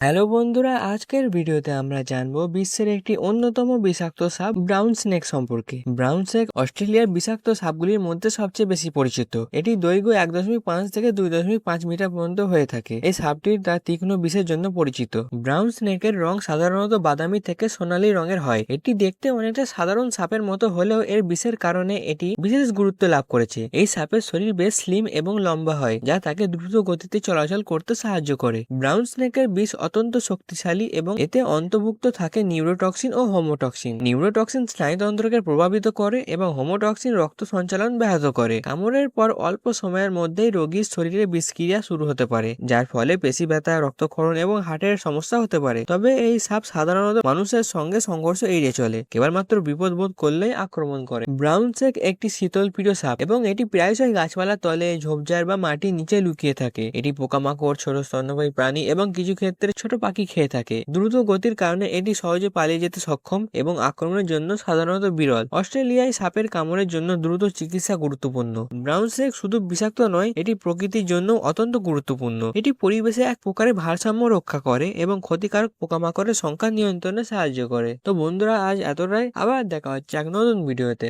Hello বন্ধুরা, আজকের ভিডিওতে আমরা জানব বিশ্বের একটি অন্যতম বিষাক্ত সাপ ব্রাউন স্নেক সম্পর্কে। ব্রাউন স্নেক অস্ট্রেলিয়ার বিষাক্ত সাপগুলির মধ্যে সবচেয়ে বেশি পরিচিত। এটি দৈর্ঘ্য এক দশমিক পাঁচ থেকে দুই দশমিক পাঁচ মিটার পর্যন্ত হয়ে থাকে। এই সাপটির তার তীক্ষ্ণ বিষের জন্য পরিচিত। ব্রাউন স্নেকের রং সাধারণত বাদামি থেকে সোনালী রঙের হয়। এটি দেখতে অনেকটা সাধারণ সাপের মতো হলেও এর বিষের কারণে এটি বিশেষ গুরুত্ব লাভ করেছে। এই সাপের শরীর বেশ স্লিম এবং লম্বা হয়, যা তাকে দ্রুত গতিতে চলাচল করতে সাহায্য করে। ব্রাউন স্নেকের বিষ অত্যন্ত শক্তিশালী এবং এতে অন্তর্ভুক্ত থাকে নিউরোটক্সিন ও হোমোটক্সিন। নিউরোটক্সিন স্নায়ুতন্ত্রকে প্রভাবিত করে এবং হোমোটক্সিন রক্ত সঞ্চালন ব্যাহত করে। কামড়ের পর অল্প সময়ের মধ্যেই রোগীর শরীরে বিষক্রিয়া শুরু হতে পারে, যার ফলে পেশি ব্যথা, রক্তক্ষরণ এবং হার্টের সমস্যা হতে পারে। তবে এই সাপ সাধারণত মানুষের সঙ্গে সংঘর্ষ এড়িয়ে চলে, কেবলমাত্র বিপদ বোধ করলেই আক্রমণ করে। ব্রাউন চেক একটি শীতল প্রিয় সাপ এবং এটি প্রায়শই গাছপালার তলে, ঝোপঝাড় বা মাটির নিচে লুকিয়ে থাকে। এটি পোকামাকড়, ছোট স্তন্যপায়ী প্রাণী এবং কিছু ক্ষেত্রে ছোট পাখি খেয়ে থাকে। দ্রুত গতির কারণে এটি সহজে পালিয়ে যেতে সক্ষম এবং আক্রমণের জন্য সাধারণত বিরল। অস্ট্রেলিয়ায় সাপের কামড়ের জন্য দ্রুত চিকিৎসা গুরুত্বপূর্ণ। ব্রাউন স্নেক শুধু বিষাক্ত নয়, এটি প্রকৃতির জন্য অত্যন্ত গুরুত্বপূর্ণ। এটি পরিবেশে এক প্রকারের ভারসাম্য রক্ষা করে এবং ক্ষতিকারক পোকামাকড়ের সংখ্যা নিয়ন্ত্রণে সাহায্য করে। তো বন্ধুরা, আজ এতটাই। আবার দেখা হচ্ছে এক নতুন ভিডিওতে।